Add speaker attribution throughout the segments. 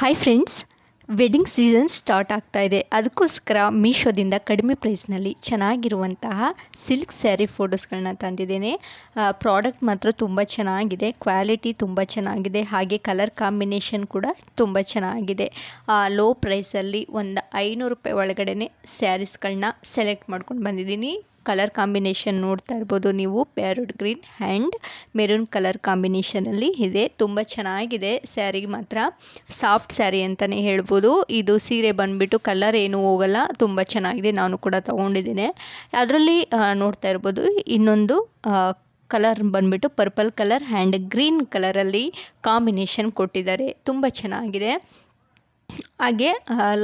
Speaker 1: Hi friends wedding season start ಆಗ್ತಾ ಇದೆ. ಅದಕ್ಕೋಸ್ಕರ ಮೀಶೋದಿಂದ ಕಡಿಮೆ ಪ್ರೈಸ್ನಲ್ಲಿ ಚೆನ್ನಾಗಿರುವಂತಹ ಸಿಲ್ಕ್ ಸ್ಯಾರಿ ಫೋಟೋಸ್ಗಳನ್ನ ತಂದಿದ್ದೇನೆ. ಪ್ರಾಡಕ್ಟ್ ಮಾತ್ರ ತುಂಬ ಚೆನ್ನಾಗಿದೆ ಕ್ವಾಲಿಟಿ ತುಂಬ ಚೆನ್ನಾಗಿದೆ, ಹಾಗೆ ಕಲರ್ ಕಾಂಬಿನೇಷನ್ ಕೂಡ ತುಂಬ ಚೆನ್ನಾಗಿದೆ. ಲೋ ಪ್ರೈಸಲ್ಲಿ ಒಂದು ಐನೂರು ರೂಪಾಯಿ ಒಳಗಡೆ ಸ್ಯಾರೀಸ್ಗಳನ್ನ ಸೆಲೆಕ್ಟ್ ಮಾಡ್ಕೊಂಡು ಬಂದಿದ್ದೀನಿ. ಕಲರ್ ಕಾಂಬಿನೇಷನ್ ನೋಡ್ತಾ ಇರ್ಬೋದು ನೀವು, parrot green and maroon colour ಕಾಂಬಿನೇಷನಲ್ಲಿ ಇದೆ. ತುಂಬ ಚೆನ್ನಾಗಿದೆ ಸ್ಯಾರಿ ಮಾತ್ರ. ಸಾಫ್ಟ್ ಸ್ಯಾರಿ ಅಂತಲೇ ಹೇಳ್ಬೋದು. ಇದು ಸೀರೆ ಬಂದುಬಿಟ್ಟು ಕಲರ್ ಏನೂ ಹೋಗಲ್ಲ. ತುಂಬ ಚೆನ್ನಾಗಿದೆ. ನಾನು ಕೂಡ ತೊಗೊಂಡಿದ್ದೀನಿ. ಅದರಲ್ಲಿ ನೋಡ್ತಾ ಇರ್ಬೋದು. ಇನ್ನೊಂದು ಕಲರ್ ಬಂದುಬಿಟ್ಟು ಪರ್ಪಲ್ ಕಲರ್ ಆ್ಯಂಡ್ ಗ್ರೀನ್ ಕಲರಲ್ಲಿ ಕಾಂಬಿನೇಷನ್ ಕೊಟ್ಟಿದ್ದಾರೆ. ತುಂಬ ಚೆನ್ನಾಗಿದೆ. ಹಾಗೆ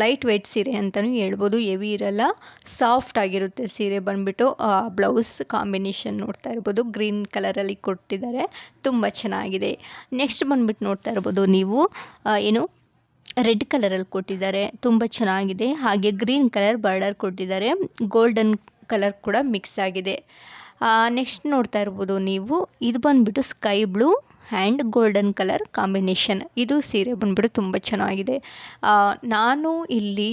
Speaker 1: ಲೈಟ್ ವೆಯ್ಟ್ ಸೀರೆ ಅಂತಲೂ ಹೇಳ್ಬೋದು. ಇರಲ್ಲ ಸಾಫ್ಟ್ ಆಗಿರುತ್ತೆ ಸೀರೆ ಬಂದುಬಿಟ್ಟು. ಬ್ಲೌಸ್ ಕಾಂಬಿನೇಷನ್ ನೋಡ್ತಾ ಇರ್ಬೋದು. ಗ್ರೀನ್ ಕಲರಲ್ಲಿ ಕೊಟ್ಟಿದ್ದಾರೆ. ತುಂಬ ಚೆನ್ನಾಗಿದೆ. ನೆಕ್ಸ್ಟ್ ಬಂದುಬಿಟ್ಟು ನೋಡ್ತಾ ಇರ್ಬೋದು ನೀವು. ಏನು? ರೆಡ್ ಕಲರಲ್ಲಿ ಕೊಟ್ಟಿದ್ದಾರೆ. ತುಂಬ ಚೆನ್ನಾಗಿದೆ. ಹಾಗೆ ಗ್ರೀನ್ ಕಲರ್ ಬಾರ್ಡರ್ ಕೊಟ್ಟಿದ್ದಾರೆ. ಗೋಲ್ಡನ್ ಕಲರ್ ಕೂಡ ಮಿಕ್ಸ್ ಆಗಿದೆ. ನೆಕ್ಸ್ಟ್ ನೋಡ್ತಾ ಇರ್ಬೋದು ನೀವು. ಇದು ಬಂದುಬಿಟ್ಟು sky blue and golden colour combination. ಇದು ಸೀರೆ ಬಂದ್ಬಿಟ್ಟು ತುಂಬ ಚೆನ್ನಾಗಿದೆ. ನಾನು ಇಲ್ಲಿ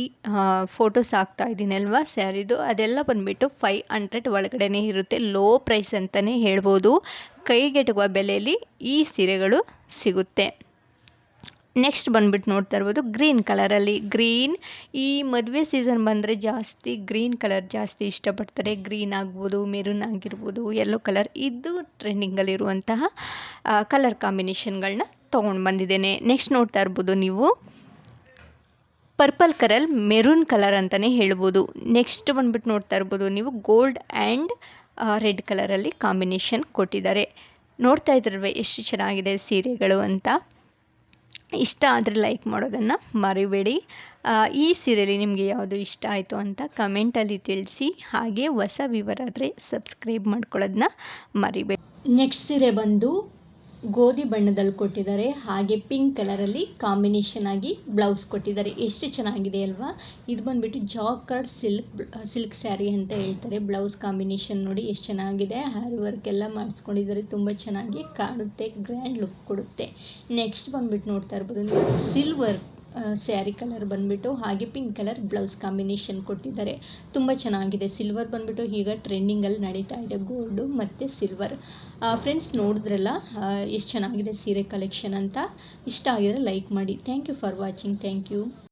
Speaker 1: ಫೋಟೋಸ್ ಹಾಕ್ತಾ ಇದ್ದೀನಿ ಅಲ್ವಾ ಸ್ಯಾರಿದು? ಅದೆಲ್ಲ ಬಂದುಬಿಟ್ಟು ಫೈವ್ ಹಂಡ್ರೆಡ್ ಒಳಗಡೆ ಇರುತ್ತೆ. ಲೋ ಪ್ರೈಸ್ ಅಂತಲೇ ಹೇಳ್ಬೋದು. ಕೈಗೆಟುಕುವ ಬೆಲೆಯಲ್ಲಿ ಈ ಸೀರೆಗಳು ಸಿಗುತ್ತೆ. ನೆಕ್ಸ್ಟ್ ಬಂದ್ಬಿಟ್ಟು ನೋಡ್ತಾ ಇರ್ಬೋದು ಗ್ರೀನ್ ಕಲರಲ್ಲಿ. ಗ್ರೀನ್ ಈ ಮದುವೆ ಸೀಸನ್ ಬಂದರೆ ಜಾಸ್ತಿ ಗ್ರೀನ್ ಕಲರ್ ಜಾಸ್ತಿ ಇಷ್ಟಪಡ್ತಾರೆ. ಗ್ರೀನ್ ಆಗ್ಬೋದು, ಮೆರೂನ್ ಆಗಿರ್ಬೋದು ಯೆಲ್ಲೋ ಕಲರ್ ಇದು ಟ್ರೆಂಡಿಂಗಲ್ಲಿರುವಂತಹ ಕಲರ್ ಕಾಂಬಿನೇಷನ್ಗಳನ್ನ ತೊಗೊಂಡು ಬಂದಿದ್ದೇನೆ. ನೆಕ್ಸ್ಟ್ ನೋಡ್ತಾ ಇರ್ಬೋದು ನೀವು. ಪರ್ಪಲ್ ಕಲರ್ ಮೆರೂನ್ ಕಲರ್ ಅಂತಲೇ ಹೇಳ್ಬೋದು. ನೆಕ್ಸ್ಟ್ ಬಂದುಬಿಟ್ಟು ನೋಡ್ತಾ ಇರ್ಬೋದು ನೀವು ಗೋಲ್ಡ್ ಆ್ಯಂಡ್ ರೆಡ್ ಕಲರಲ್ಲಿ ಕಾಂಬಿನೇಷನ್ ಕೊಟ್ಟಿದ್ದಾರೆ. ನೋಡ್ತಾ ಇದ್ರೆ ಎಷ್ಟು ಚೆನ್ನಾಗಿದೆ ಸೀರೆಗಳು ಅಂತ. ಇಷ್ಟ ಆದರೆ ಲೈಕ್ ಮಾಡೋದನ್ನು ಮರಿಬೇಡಿ. ಈ ಸೀರೆಯಲ್ಲಿ ನಿಮಗೆ ಯಾವುದು ಇಷ್ಟ ಆಯಿತು ಅಂತ ಕಮೆಂಟಲ್ಲಿ ತಿಳಿಸಿ. ಹಾಗೆ ಹೊಸ ವಿವರ ಆದರೆ ಸಬ್ಸ್ಕ್ರೈಬ್ ಮಾಡ್ಕೊಳ್ಳೋದನ್ನ ಮರಿಬೇಡಿ. ನೆಕ್ಸ್ಟ್ ಸೀರೆ ಬಂದು ಗೋಧಿ ಬಣ್ಣದಲ್ಲಿ ಕೊಟ್ಟಿದ್ದಾರೆ, ಹಾಗೆ ಪಿಂಕ್ ಕಲರಲ್ಲಿ ಕಾಂಬಿನೇಷನ್ ಆಗಿ ಬ್ಲೌಸ್ ಕೊಟ್ಟಿದ್ದಾರೆ. ಎಷ್ಟು ಚೆನ್ನಾಗಿದೆ ಅಲ್ವಾ? ಇದು ಬಂದ್ಬಿಟ್ಟು ಜಾಕರ್ಡ್ ಸಿಲ್ಕ್ ಸಿಲ್ಕ್ ಸ್ಯಾರಿ ಅಂತ ಹೇಳ್ತಾರೆ. ಬ್ಲೌಸ್ ಕಾಂಬಿನೇಷನ್ ನೋಡಿ ಎಷ್ಟು ಚೆನ್ನಾಗಿದೆ. ಹ್ಯಾರಿ ವರ್ಕ್ ಎಲ್ಲ ಮಾಡಿಸ್ಕೊಂಡಿದ್ದಾರೆ. ತುಂಬ ಚೆನ್ನಾಗಿ ಕಾಣುತ್ತೆ. ಗ್ರ್ಯಾಂಡ್ ಲುಕ್ ಕೊಡುತ್ತೆ. ನೆಕ್ಸ್ಟ್ ಬಂದ್ಬಿಟ್ಟು ನೋಡ್ತಾ ಇರ್ಬೋದು. ಸಿಲ್ವರ್ ಸ್ಯಾರಿ ಕಲರ್ ಬಂದುಬಿಟ್ಟು ಹಾಗೆ ಪಿಂಕ್ ಕಲರ್ ಬ್ಲೌಸ್ ಕಾಂಬಿನೇಷನ್ ಕೊಟ್ಟಿದ್ದಾರೆ. ತುಂಬ ಚೆನ್ನಾಗಿದೆ. ಸಿಲ್ವರ್ ಬಂದುಬಿಟ್ಟು ಈಗ ಟ್ರೆಂಡಿಂಗಲ್ಲಿ ನಡೀತಾ ಇದೆ. ಗೋಲ್ಡು ಮತ್ತು ಸಿಲ್ವರ್ ಫ್ರೆಂಡ್ಸ್ ನೋಡಿದ್ರಲ್ಲ ಎಷ್ಟು ಚೆನ್ನಾಗಿದೆ ಸೀರೆ ಕಲೆಕ್ಷನ್ ಅಂತ? ಇಷ್ಟ ಆಗಿದ್ರೆ ಲೈಕ್ ಮಾಡಿ. Thank you for watching thank you